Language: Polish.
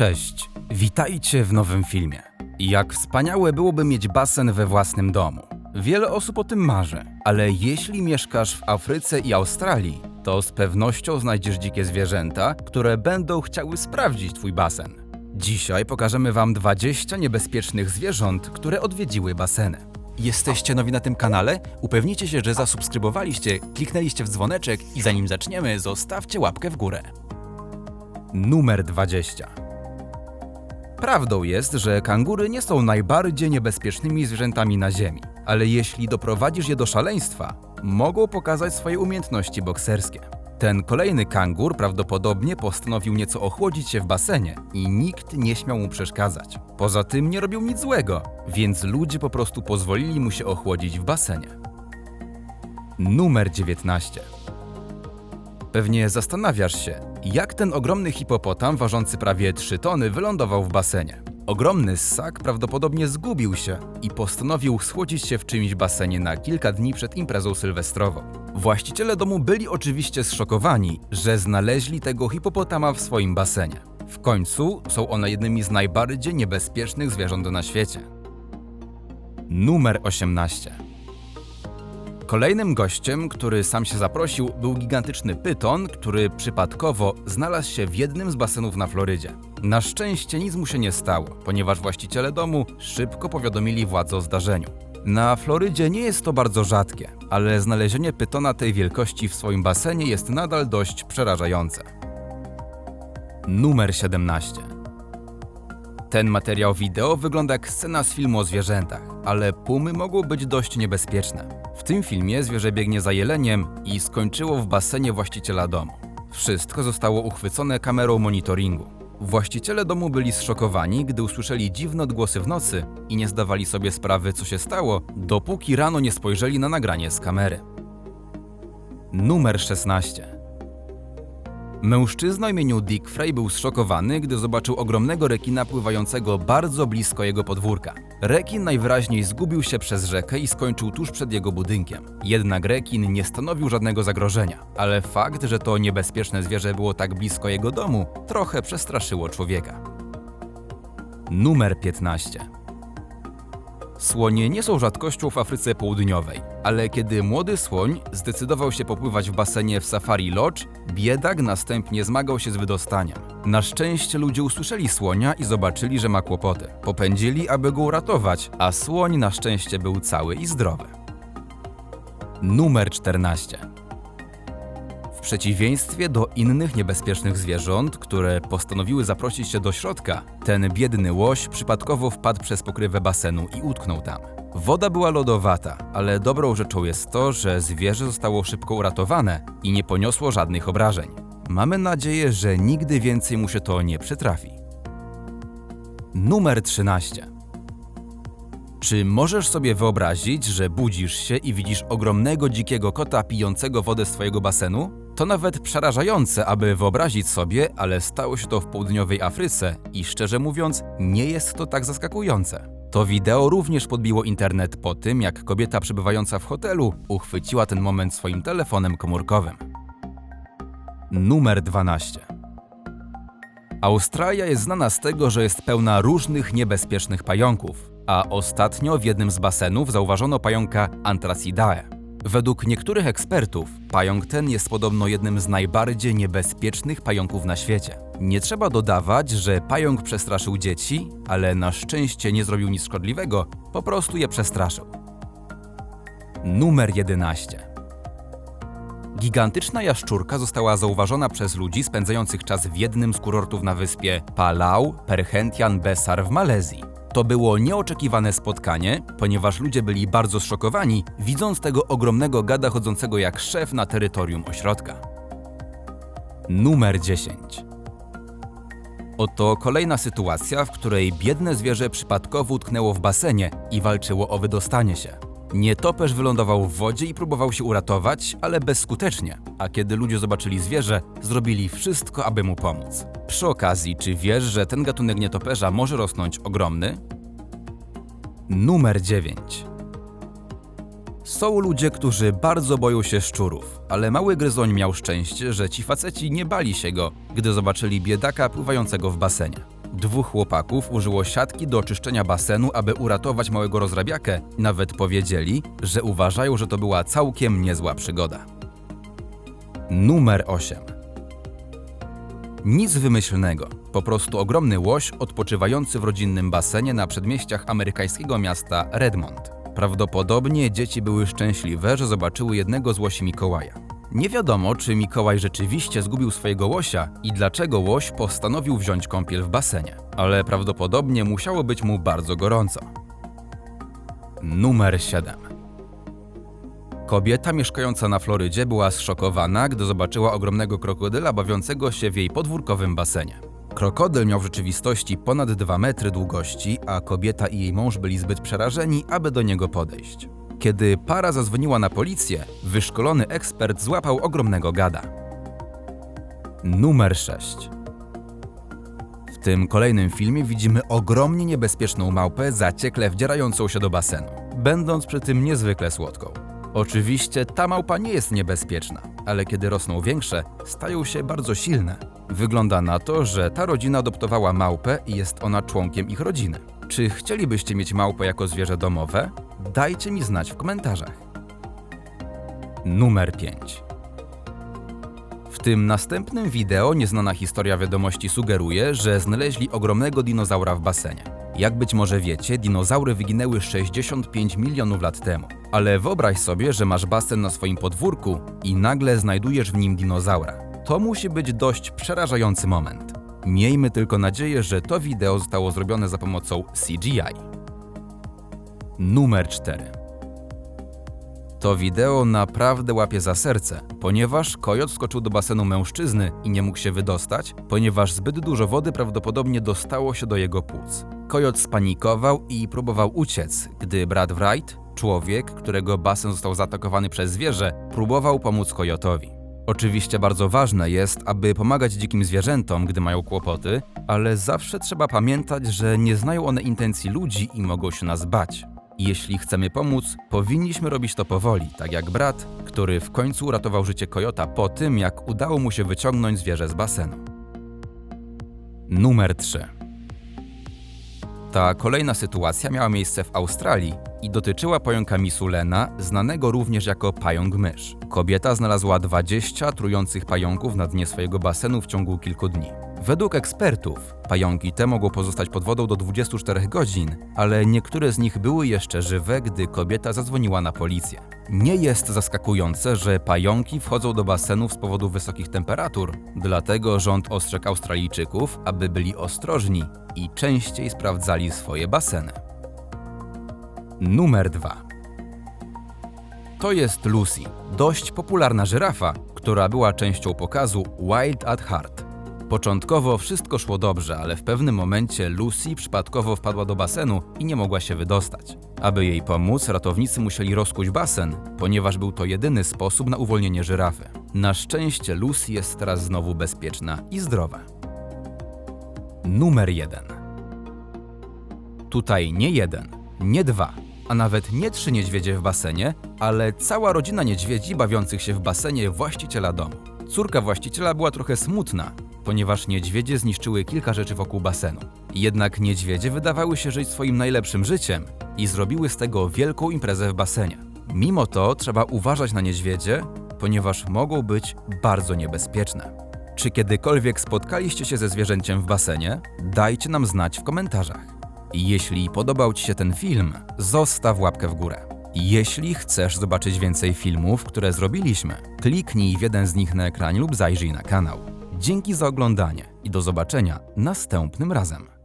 Cześć, witajcie w nowym filmie. Jak wspaniałe byłoby mieć basen we własnym domu. Wiele osób o tym marzy, ale jeśli mieszkasz w Afryce i Australii, to z pewnością znajdziesz dzikie zwierzęta, które będą chciały sprawdzić twój basen. Dzisiaj pokażemy wam 20 niebezpiecznych zwierząt, które odwiedziły baseny. Jesteście nowi na tym kanale? Upewnijcie się, że zasubskrybowaliście, kliknęliście w dzwoneczek i zanim zaczniemy, zostawcie łapkę w górę. Numer 20. Prawdą jest, że kangury nie są najbardziej niebezpiecznymi zwierzętami na Ziemi, ale jeśli doprowadzisz je do szaleństwa, mogą pokazać swoje umiejętności bokserskie. Ten kolejny kangur prawdopodobnie postanowił nieco ochłodzić się w basenie i nikt nie śmiał mu przeszkadzać. Poza tym nie robił nic złego, więc ludzie po prostu pozwolili mu się ochłodzić w basenie. Numer 19. Pewnie zastanawiasz się, jak ten ogromny hipopotam ważący prawie 3 tony wylądował w basenie. Ogromny ssak prawdopodobnie zgubił się i postanowił schłodzić się w czymś basenie na kilka dni przed imprezą sylwestrową. Właściciele domu byli oczywiście zszokowani, że znaleźli tego hipopotama w swoim basenie. W końcu są one jednymi z najbardziej niebezpiecznych zwierząt na świecie. Numer 18. Kolejnym gościem, który sam się zaprosił, był gigantyczny pyton, który przypadkowo znalazł się w jednym z basenów na Florydzie. Na szczęście nic mu się nie stało, ponieważ właściciele domu szybko powiadomili władze o zdarzeniu. Na Florydzie nie jest to bardzo rzadkie, ale znalezienie pytona tej wielkości w swoim basenie jest nadal dość przerażające. Numer 17. Ten materiał wideo wygląda jak scena z filmu o zwierzętach, ale pumy mogą być dość niebezpieczne. W tym filmie zwierzę biegnie za jeleniem i skończyło w basenie właściciela domu. Wszystko zostało uchwycone kamerą monitoringu. Właściciele domu byli zszokowani, gdy usłyszeli dziwne odgłosy w nocy i nie zdawali sobie sprawy, co się stało, dopóki rano nie spojrzeli na nagranie z kamery. Numer 16. Mężczyzna o imieniu Dick Frey był zszokowany, gdy zobaczył ogromnego rekina pływającego bardzo blisko jego podwórka. Rekin najwyraźniej zgubił się przez rzekę i skończył tuż przed jego budynkiem. Jednak rekin nie stanowił żadnego zagrożenia, ale fakt, że to niebezpieczne zwierzę było tak blisko jego domu, trochę przestraszyło człowieka. Numer 15. Słonie nie są rzadkością w Afryce Południowej, ale kiedy młody słoń zdecydował się popływać w basenie w Safari Lodge, biedak następnie zmagał się z wydostaniem. Na szczęście ludzie usłyszeli słonia i zobaczyli, że ma kłopoty. Popędzili, aby go uratować, a słoń na szczęście był cały i zdrowy. Numer 14. W przeciwieństwie do innych niebezpiecznych zwierząt, które postanowiły zaprosić się do środka, ten biedny łoś przypadkowo wpadł przez pokrywę basenu i utknął tam. Woda była lodowata, ale dobrą rzeczą jest to, że zwierzę zostało szybko uratowane i nie poniosło żadnych obrażeń. Mamy nadzieję, że nigdy więcej mu się to nie przytrafi. Numer 13. Czy możesz sobie wyobrazić, że budzisz się i widzisz ogromnego dzikiego kota pijącego wodę z twojego basenu? To nawet przerażające, aby wyobrazić sobie, ale stało się to w południowej Afryce i szczerze mówiąc, nie jest to tak zaskakujące. To wideo również podbiło internet po tym, jak kobieta przebywająca w hotelu uchwyciła ten moment swoim telefonem komórkowym. Numer 12. Australia jest znana z tego, że jest pełna różnych niebezpiecznych pająków, a ostatnio w jednym z basenów zauważono pająka Anthracidae. Według niektórych ekspertów, pająk ten jest podobno jednym z najbardziej niebezpiecznych pająków na świecie. Nie trzeba dodawać, że pająk przestraszył dzieci, ale na szczęście nie zrobił nic szkodliwego, po prostu je przestraszył. Numer 11. Gigantyczna jaszczurka została zauważona przez ludzi spędzających czas w jednym z kurortów na wyspie Palau Perhentian Besar w Malezji. To było nieoczekiwane spotkanie, ponieważ ludzie byli bardzo zszokowani, widząc tego ogromnego gada chodzącego jak szef na terytorium ośrodka. Numer 10. Oto kolejna sytuacja, w której biedne zwierzę przypadkowo utknęło w basenie i walczyło o wydostanie się. Nietoperz wylądował w wodzie i próbował się uratować, ale bezskutecznie, a kiedy ludzie zobaczyli zwierzę, zrobili wszystko, aby mu pomóc. Przy okazji, czy wiesz, że ten gatunek nietoperza może rosnąć ogromny? Numer 9. Są ludzie, którzy bardzo boją się szczurów, ale mały gryzoń miał szczęście, że ci faceci nie bali się go, gdy zobaczyli biedaka pływającego w basenie. Dwóch chłopaków użyło siatki do oczyszczenia basenu, aby uratować małego rozrabiakę. Nawet powiedzieli, że uważają, że to była całkiem niezła przygoda. Numer 8. Nic wymyślnego. Po prostu ogromny łoś odpoczywający w rodzinnym basenie na przedmieściach amerykańskiego miasta Redmond. Prawdopodobnie dzieci były szczęśliwe, że zobaczyły jednego z łosi Mikołaja. Nie wiadomo, czy Mikołaj rzeczywiście zgubił swojego łosia i dlaczego łoś postanowił wziąć kąpiel w basenie, ale prawdopodobnie musiało być mu bardzo gorąco. Numer 7. Kobieta mieszkająca na Florydzie była zszokowana, gdy zobaczyła ogromnego krokodyla bawiącego się w jej podwórkowym basenie. Krokodyl miał w rzeczywistości ponad 2 metry długości, a kobieta i jej mąż byli zbyt przerażeni, aby do niego podejść. Kiedy para zadzwoniła na policję, wyszkolony ekspert złapał ogromnego gada. Numer 6. W tym kolejnym filmie widzimy ogromnie niebezpieczną małpę zaciekle wdzierającą się do basenu, będąc przy tym niezwykle słodką. Oczywiście ta małpa nie jest niebezpieczna, ale kiedy rosną większe, stają się bardzo silne. Wygląda na to, że ta rodzina adoptowała małpę i jest ona członkiem ich rodziny. Czy chcielibyście mieć małpę jako zwierzę domowe? Dajcie mi znać w komentarzach. Numer 5. W tym następnym wideo nieznana historia wiadomości sugeruje, że znaleźli ogromnego dinozaura w basenie. Jak być może wiecie, dinozaury wyginęły 65 milionów lat temu. Ale wyobraź sobie, że masz basen na swoim podwórku i nagle znajdujesz w nim dinozaura. To musi być dość przerażający moment. Miejmy tylko nadzieję, że to wideo zostało zrobione za pomocą CGI. Numer 4. To wideo naprawdę łapie za serce, ponieważ kojot skoczył do basenu mężczyzny i nie mógł się wydostać, ponieważ zbyt dużo wody prawdopodobnie dostało się do jego płuc. Kojot spanikował i próbował uciec, gdy brat Wright, człowiek, którego basen został zaatakowany przez zwierzę, próbował pomóc kojotowi. Oczywiście bardzo ważne jest, aby pomagać dzikim zwierzętom, gdy mają kłopoty, ale zawsze trzeba pamiętać, że nie znają one intencji ludzi i mogą się nas bać. Jeśli chcemy pomóc, powinniśmy robić to powoli, tak jak brat, który w końcu uratował życie kojota po tym, jak udało mu się wyciągnąć zwierzę z basenu. Numer 3. Ta kolejna sytuacja miała miejsce w Australii i dotyczyła pająka Misulena, znanego również jako pająk mysz. Kobieta znalazła 20 trujących pająków na dnie swojego basenu w ciągu kilku dni. Według ekspertów, pająki te mogą pozostać pod wodą do 24 godzin, ale niektóre z nich były jeszcze żywe, gdy kobieta zadzwoniła na policję. Nie jest zaskakujące, że pająki wchodzą do basenów z powodu wysokich temperatur, dlatego rząd ostrzegł Australijczyków, aby byli ostrożni i częściej sprawdzali swoje baseny. Numer 2. To jest Lucy, dość popularna żyrafa, która była częścią pokazu Wild at Heart. Początkowo wszystko szło dobrze, ale w pewnym momencie Lucy przypadkowo wpadła do basenu i nie mogła się wydostać. Aby jej pomóc, ratownicy musieli rozkuć basen, ponieważ był to jedyny sposób na uwolnienie żyrafy. Na szczęście Lucy jest teraz znowu bezpieczna i zdrowa. Numer 1. Tutaj nie jeden, nie dwa, a nawet nie trzy niedźwiedzie w basenie, ale cała rodzina niedźwiedzi bawiących się w basenie właściciela domu. Córka właściciela była trochę smutna, ponieważ niedźwiedzie zniszczyły kilka rzeczy wokół basenu. Jednak niedźwiedzie wydawały się żyć swoim najlepszym życiem i zrobiły z tego wielką imprezę w basenie. Mimo to trzeba uważać na niedźwiedzie, ponieważ mogą być bardzo niebezpieczne. Czy kiedykolwiek spotkaliście się ze zwierzęciem w basenie? Dajcie nam znać w komentarzach. Jeśli podobał Ci się ten film, zostaw łapkę w górę. Jeśli chcesz zobaczyć więcej filmów, które zrobiliśmy, kliknij w jeden z nich na ekranie lub zajrzyj na kanał. Dzięki za oglądanie i do zobaczenia następnym razem.